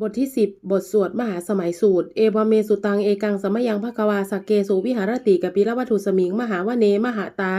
บทที่สิบบทสวดมหาสมัยสูตร เอวเมสุตังเอกังสมยังภควาสักเกสุวิหารติกปิละวัตถุสมิง มหาวเนมหาตา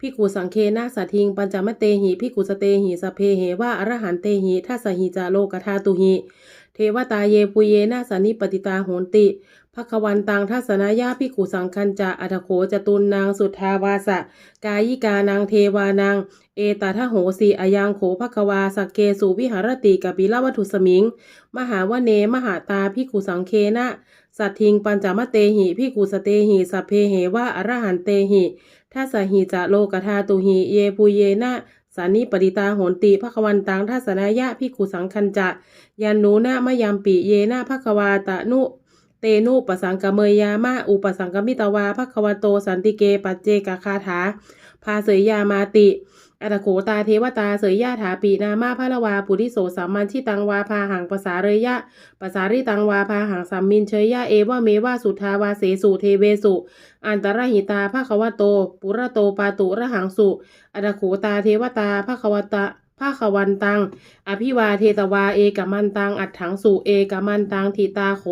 พิกุสังเคนาสทิง ปัญจมเตหิพิกุสเตหิสเพเหวะอรหันเตหิทัสหิจาโลกธาตุหิ เทวตาเยปุเยนาสนิปติตาโหนติ ภควันตังทัศนายาพิกุสังคัญจะอัตโขจตุนนางสุทธาวาสะ กายิกานางเทวานาง เอตาทะโหสีอายังโขภควาสักเกสุวิหารติกปิละวัตถุสมิง มหาวเนมหาตาพิกุสังเคนะสัตทิงปัญจมเตหิพิกุสเตหิสัพเพเหวะอรหันเตหิทัสหิจะโลกธาตุหิเยปุเยนะสานิปริตาโหนติภควันตังทัศนายะพิกุสังคัญจะยันนูนะมยามปิเยนะภควาตะนุ เตนุปสังกเมยามะอุปสังกมิตวาภควโตสันติเกปัจเจกคาถาพาเสยยามาติอัตโขตาเทวตาเสยยาถาปีนามาพะละวาปุริโสสามันชิตังวาพาหังภาษาเรยยะภาษาริตังวาพาหังสัมมินเชยยะเอวะเมวะสุทาวาเสสุเทเวสุ อันตรหิตาภะควโต ปุระโตปาตุระหังสุอัตโขตาเทวตาภะควตะ ภาควันตัง อภิวาเทตวาเอกมันตัง อัดถังสุเอกมันตังทิตาโข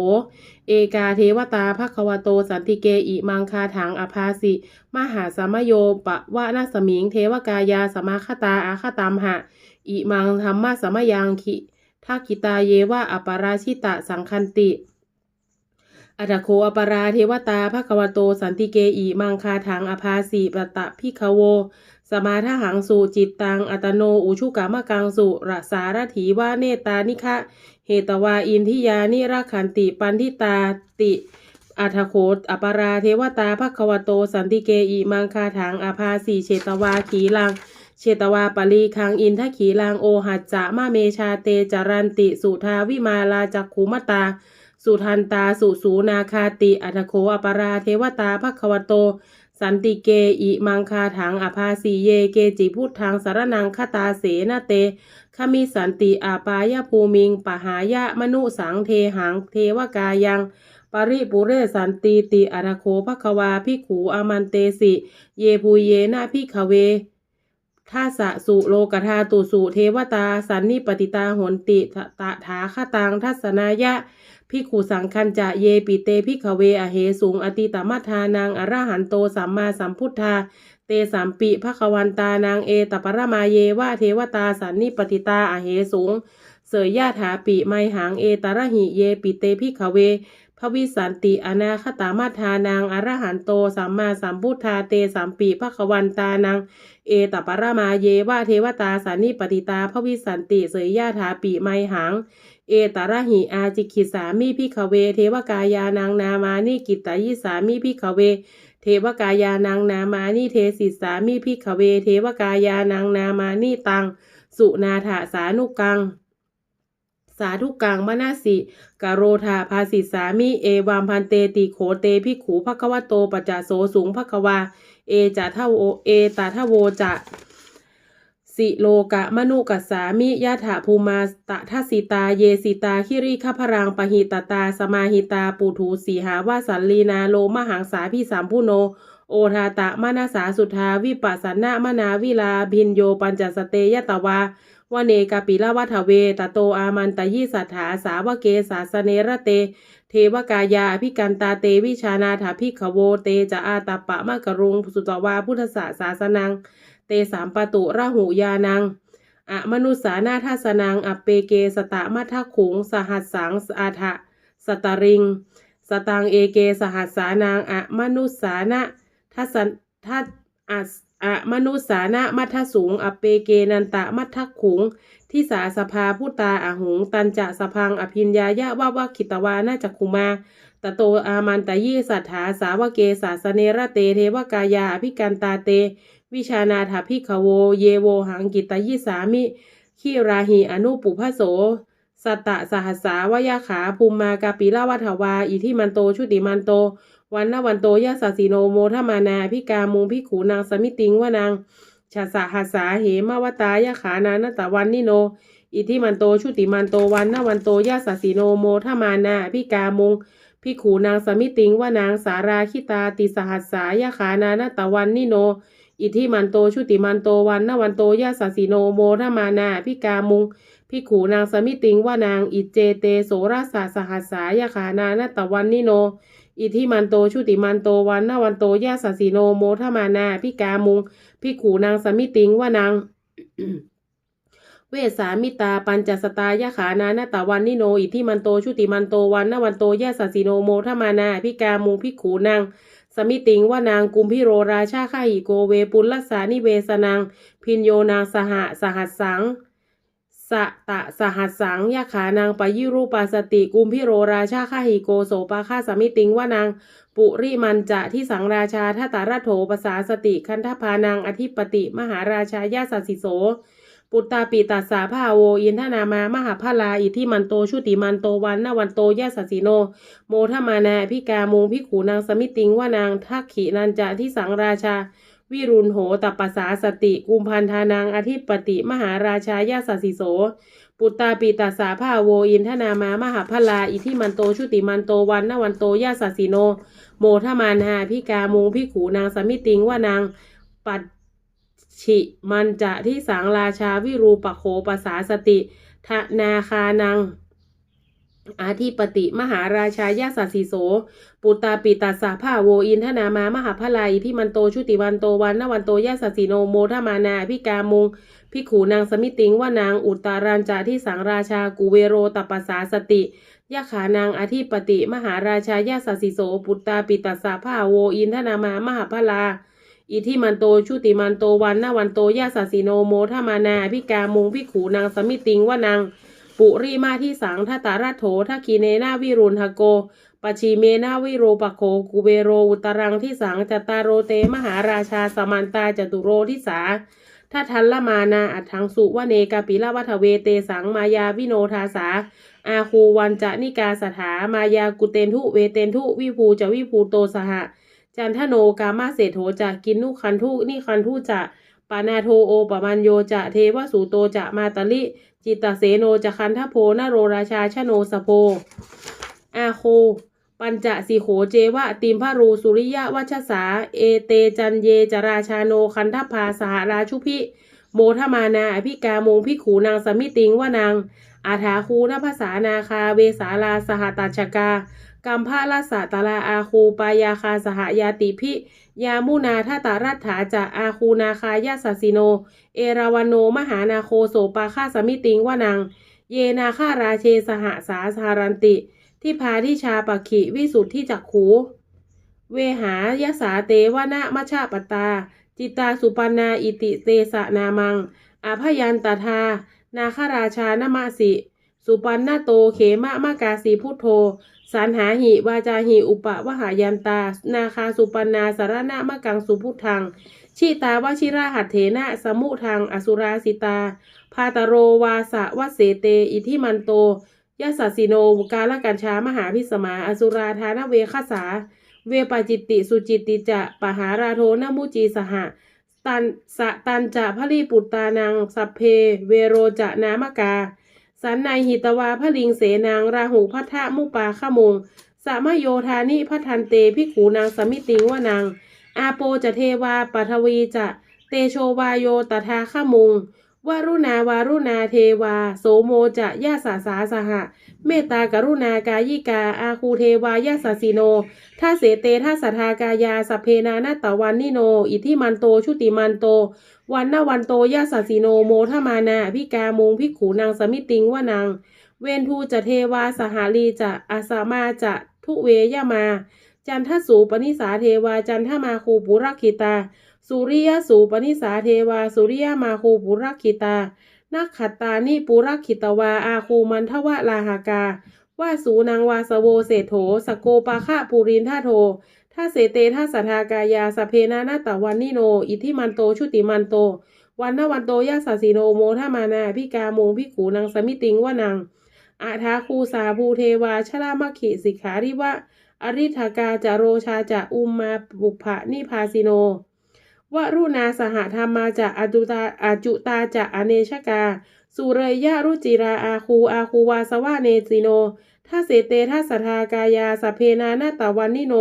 เอกาเทวตาภควโตสันติเกอิมังคาถังอภาสิ มหาสมโยปะวะนาสมิง เทวกายาสมาคตาอาคตามหะ อิมังธรรมะสมยังคิทักกิตาเยวะอปาราชิตะสังคันติอัตโคอปาราเทวตาภควโตสันติเกอิมังคาถังอภาสิปตะพิคโว สมาทหังสุจิตตัง อัตโน อุชุกามะกังสุรสารถีวาเนตานิคะเหตวาอินทิยานิราขันติปันทิตาติอัทโคตอปาราเทวตาภควโต สันติเกอิมังคาถังอภาสีเชตวาขีลังเชตวาปลีคังอินทขีลังโอหัจจะมาเมชาเตจารันติ สุทาวิมาลาจักขุมตา สุทันตาสุสูนาคาติอัทโคอปาราเทวตาภควโต สันติเกอิมังคาถังอภาสีเยเกจิพุทธังสารนังคตาเสนาเตขมิสันติอาปายภูมิงปหายะมนุสังเทหังเทวกายัง ปริปุเรสันติติอารโคภควาพิขูอามันเตสิ เยภูเยนาพิขเว ท่าสะสุโลกธาตุสุเทวตา สันนิปติตาหนติตตะถาคตังทัศนายะพิขูสังคัญจะเยปิเตพิขเวอเหสุงอติตมัทานังอรหันโตสัมมาสัมพุทธา เตสัมปิภควันตานางเอตปรมาเยวะเทวตาสันนิปติตาอเหสุงเสยยาถาปิไมหังเอตระหิเยปิเตพิขเวพระวิสันติอนาคตามาทานางอรหันโตสัมมาสัมพุทธาเตสัมปิภควันตานาง เอตปรมาเยวะเทวตาสานิปติตาพระวิสันติเสยยาถาปีไมหัง เอตระหิอาจิกิสามิพิขเว เทวกายานางนามานิกิตตายิสามิพิขเว เทวกายานางนามานิเทสิสามิพิขเว เทวกายานางนามานิตัง สุนาถาสานุกัง สาธุกังมนาสิกโรธาภาสิสามิเอวามพันเตติโขเตพิขูภควโตปจจโสสูงภควา เอจะทะโวเอตาทะโวจะสิโลกะมนุกัสสามิยะถาภูมาตะทัสิตา เยสิตาคิริขพรังปหิตตา สมาหิตาปุถูสีหาวาสันลีนาโลมหังสาพิสามพุโน โอทาตะมนาสาสุทาวิปัสสนามนาวิลา พินโยปัญจสเตยตวา วเนกาปิลวัฏเวตโตอามันตยิสัทธาสาวเกสาสเนระเต เทวกายาอภิกันตาเตวิชานาถาภิขโวเตจะอาตาปะมะกรุงสุตวาพุทธศาสาสนัง เตสามปตุระหูยานังอะมนุสานาทัสนังอเปเกสตะมัทขุง สหัสสังอาทะสตริง สตังเอเกสหัสสานังอะมนุสานะทัสทัส อะมนุสานะมัทสูงอเปเกนันตะมัทขุงที่สาสภาผู้ตาอาหุงตันจะสพังอภิญญายะวะวะขิตวานาจักคุมาตโตอามันตยีสัทธาสาวเกสาสเนระเตเทวกายาอภิกันตาเต วิชานาถาพิขโว เยโวหังกิตยิสามิขีราหิอนุปุพโส สตตะสหัสสาวยาขาภูมมากาปิลาวัฏวา อิทิมันโต ชุติมันโต วันนวันโตยะสสสิโนโมทมานาพิกามุงพิขูนางสมิติงวานางชาสหัสสาเหมาวตายะขานานตะวันนิโน อิทิมันโต ชุติมันโต วันนวันโตยะสสสิโนโมทมานาพิกามุงพิขูนางสมิติงว่านางสาราคิตาติสหัสสายะขานานตะวันนิโน อิทิมันโต ชุติมันโต วันนวันโตยะสสสิโนโมทมานาพิกามุง พิขูนางสมิติงว่านางอิเจเตโสราสาสหัสสายาขานานาตวันนิโน อิทิมันโตชุติมันโตวันนาวันโตยาสสีโนโมทมานาพิกามุงพิขูนางสมิติงว่านางเวสามิตาปัญจสตายาขานานาตวันนิโน อิทิมันโตชุติมันโตวันนาวันโตยาสสีโนโมทมานาพิกามุงพิขูนางสมิติงว่านางกุมพิโรราชาข้าหิโกเวปุลลสานิเวสนังพินโยนางสหสหัสสังะตะสหัสสังยาขานางปยิรูปาสติกุมพิโรราชาข้าหิโกโสปาข้าสมิติงว่านางปุริมันจะที่สังราชาทตตารัตโถปสาสติคันธพานางอธิปติ มหาราชายาสัสสิโส ปุตตาปิตัสสาภาโวอินทนามามหาพลาอิทิมันโตชุติมันโตวันนาวันโตยาสสสิโน โมทมานาพิกามุงพิขูนางสมิติงว่านางทักขินันจะที่สังราชา วิรุณโหตปปสาสติกุมพันธานางอธิปติ มหาราชายาสสิโส ปุตตาปิตัสาภาโวอินทนามามหาพลา อิทิมันโตชุติมันโตวันนาวันโตยาสสิโน โมทมานาพิกามุงพิขูนางสมิติงว่านางปัจฉิมันจะที่สังราชาวิรูปโขปสาสติทนาคานัง อาธิปติมหาราชายาสัสสิโส ปุตตาปิตัสสะภาโวอินทนามามหาพลายที่มันโตชุติวันโตวันนวันโตยาสัสสิโนโมทมานาพิกามุงพิขูนางสมิติงว่านางอุตตารัญจาที่สังราชากุเวโรตปปสสาสติยะขานางอธิปติ มหาราชายาสัสสิโส ปุตตาปิตัสสะภาโวอินทนามามหาพลาอิทิมันโตชุติมันโตวันนวันโตยาสัสสิโนโมทมานาพิกามุงพิขูนางสมิติงว่านาง ปุริมาที่สังทัตตารัตโถทักคีเนนาวิรุณหโกปชีเมนาวิโรปโคกุเบโรอุตรังที่สังจตตารโรเตมหาราชาสมันตาจตุโรทิสาทัทันละมานาอัฏฐังสุวเนกาปิละวัฏเวเตสังมายาวิโนทาสา อาคูวันจะนิกาสถามายากุเตนทุเวเตนทุวิภูจะวิภูโตสหะ จันทโนกามาเศรษโถจะกินนุคันทุนิคันทุจะปานาโทโอปะมันโยจะเทวสูโตจะมาตลิ จิตเสโนจะคันทโพนโรราชาชโนสโพ อาโค ปัญจสีโขเจวะติมพารูสุริยะวัชสา เอเตจันเยจราชาโนคันทพาสหราชุพิ โมทมานาอภิกามงพิขูนางสมิติงว่านาง อาถาคูนภาษานาคาเวสาลาสหตัชกากัมพาลาสะตาลาอาคูปายาคาสหยาติพิ ยามุนาทตารัฐาจะอาคูนาคายาสสิโน เอราวันโนมหานาโคโสปาคาสมิติงวานางเยนาคาราเชสหสาสารันติ ที่พาทิชาปกขิวิสุทธิจักขูเวหายสาเตวนะมชาปตา จิตาสุปันนาอิติเตสะนามังอาพยันตทา นาคาราชานมะสิ สุปันนาโตเขมะมะกาสีพุทโธสันหาหิวาจาหิอุปะวหายันตา นาคาสุปันนาสารณะมะกังสุพุทธังชิตาวชิราหัตเถนะสมุทังอสุราสิตา พาตโรวาสะวะเสเต อิทิมันโตยะสัสิโนกาลกัญชามหาพิสมา อสุราธานเวคสา เวปาจิตติสุจิตติจะปหาราโทนมุจีสหะ ตันสะตันจะพลีปุตตานัง สัพเพ เวโรจะนามกา สันในหิตวาพลิงเสนางราหูพัทธมุปาขมงสามโยธานิพัทันเตพิขูนางสมิติงวานางอาโปจะเทวาปัทวีจะเตโชวาโยตถาขมุง วารุณาวารุณาเทวา โสโมจะยาสาสาสหะ เมตตากรุณากายิกา อาคูเทวายาสสิโนท่าเสเตท่าสัทากายาสพเพนานาตวันนิโน อิทิมันโตชุติมันโต วันนาวันโตยาสสิโนโมทมานาพิกามงพิกขูนางสมิติงว่านางเวนทูจะเทวาสหาลีจะอาสามาจะทุเวยามา จันทสูปนิสาเทวาจันทมาคูปุรักขิตา สุริยสูปนิสาเทวา สุริยมาคูปุรักขิตานักขัตตานิปุรักขิตวา อาคูมันทวะลาหากา ว่าสูนางวาสโวเศโถสโกปาคะปูรินท่าโทท่าเสเตท่าสัทธากายาสเพนานาตวันนิโน อิทิมันโตชุติมันโต วันนวันโตยาสสิโนโมทามานาพิกามงพิขูนางสมิติงว่านางอาทาคูสาภูเทวาชลามขิสิกขาริวะ อริธากาจโรชาจะอุมมาบุพะนิพาสิโน วรุณาสหธรรมาจะอจุตาอาจุตาจะอเนชกา สุเรยยะรุจิราอาคูอาคูวาสวะเนสิโนท่าเสเตท่าสัทธากายาสเพนานาตาวันนิโน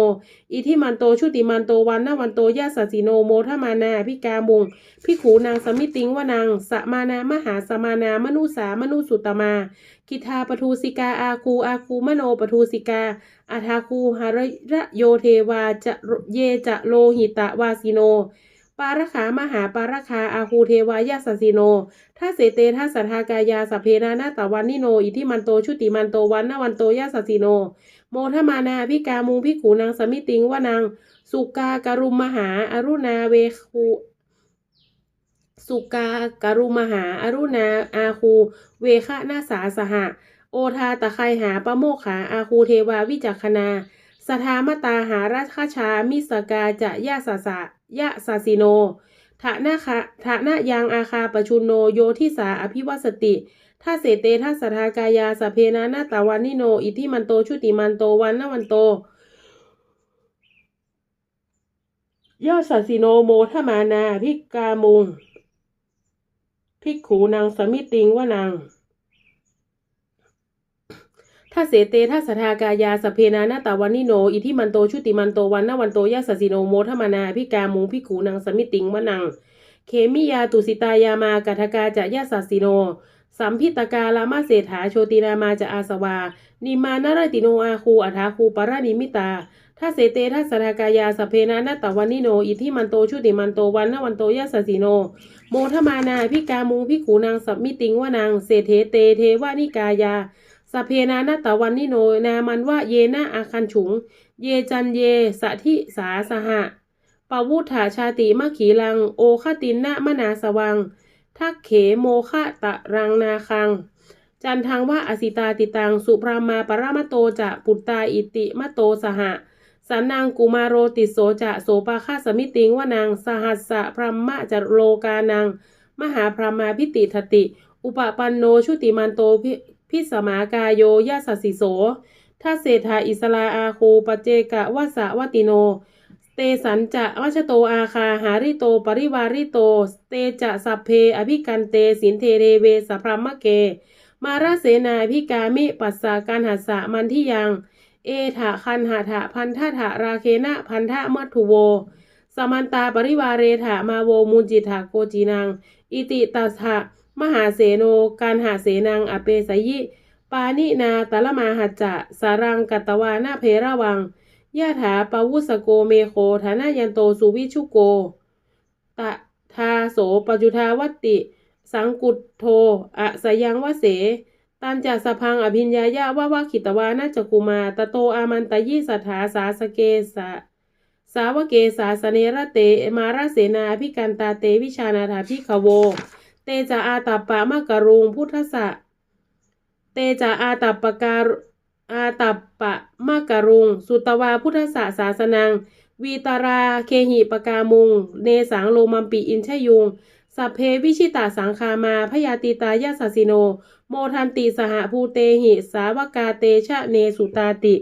อิทิมันโตชุติมันโตวันนาวันโตยาสสิโนโมทมานาพิกามุงพิขูนางสมิติงวนังสมานามหาสมานามนุสามนุสุตมา กิทาปทูสิกาอาคูอาคูมโนปทูสิกาอาทาคูหาระโยเทวาจะเยจะโลหิตะวาสิโน ปารขามหาปารคาอาคูเทวายาสสิโนท่าเสเตท่าสัทธากายาสเพนานาตาวันนิโน อิทิมันโตชุติมันโตวันนาวันโตยาสสิโน โมทมานาพิกามุงพิขูนางสมิติงวานางสุกาการุมมหาอรุณาเวคูสุกาการุมหาอรุณาอาคูเวคะนาสาสหะ โอทาตะไคหาปะโมกขาอาคูเทวาวิจักขณา สทามตาหาราชชามิสกาจะยะสะสะยะสาสิโนทะนาคะทะนายังอาคาปชุนโนโยทิสาอภิวัสติถ้าเสเตถ้าสทากายาสเพนานาตาวันนิโน อิทิมันโตชุติมันโตวันนวันโตยอดสัสิโนโมทมานาพิกามุงพิกขูนางสมิติงวานาง ถ้าเสเตถ้าสทากายาสเพนานาตาวันนิโน อิทิมันโตชุติมันโตวันนาวันโตยาสสิโนโมทมานาพิกามุงพิกขูนางสมิติงวานัง เคมิยาตุสิตายามากัทกาจะยาสสิโน สัมพิตกาลามาเศรษฐาโชตินามาจะอาสวา นิมานารติโนอาคูอัฐาคูปรานิมิตาถ้าเสเตถ้าสทากายาสเพนานาตวันนิโน อิทิมันโตชุติมันโตวันนาวันโตยาสสิโน โมทมานาพิกามุงพิขูนางสัมมิติงวานางเศรษฐเตเทวานิกายา สเพนานาตวันนิโน นามันว่าเยนะอาคันฉุง เยจันเยสะทิสาสหะปวุฒาชาติมะขีลัง โอคตินนะมนาสวัง ทักเขโมคะตะรังนาคัง จันทังว่าอสิตาติตัง สุพรามาปรามโตจะปุตตาอิติมะโตสหะสันนางกุมารโรติโสจะโสปาคาสมิติงวานางสหัสสะพรหมะจโลกานังมหาพรหมาพิติทติ อุปปันโนชุติมันโต พิสมากายโยยาสสสิโสทัเศรษฐาอิสลาอาคูปเจกะวะสะวติโน เตสันจะวัชโตอาคาหาริโตปริวาริโต เตจะสัพเพอภิกันเตสินเทเรเวสพรหมะเก มาราเสนาพิกามิปัสสาการหัสสะมันที่ยัง เอถะคันหะถะพันธะถะราเคนะพันธะมัทุโว สมันตาปริวาเรถะมาโวมุนจิถะโกจีนัง อิติตัสหะ มหาเสโน การหาเสนังอเปสยิ ปานินาตละมาหัจจะ สารังกัตวานาเพระวังยะถาปวุสโกเมโคฐานายันโตสุวิชุโก ตะทาโสปจุทาวัติ สังกุตโทอะสยังวเส ตันจะสพังอภิญญายะวะวะขิตวานาจกุมาตะโตอามันตยิสัทธาสาสเกสะสาวเกสาสเนระเตมาราเสนาพิกันตาเตวิชานาถาพิขโว เตจะอาตัปปะมะกะรุงพุทธะเตจะอาตัปปะการอาตัปปะมะกะรุง สุตวาพุทธศาสาสนัง วีตาราเคหิปกามุง เนสังโลมัมปิอินชยุง สัพเพวิชิตาสังคามาพยาติตายาสสสิโน โมทันติสหภูเตหิ สาวกาเตชะเนสุตาติ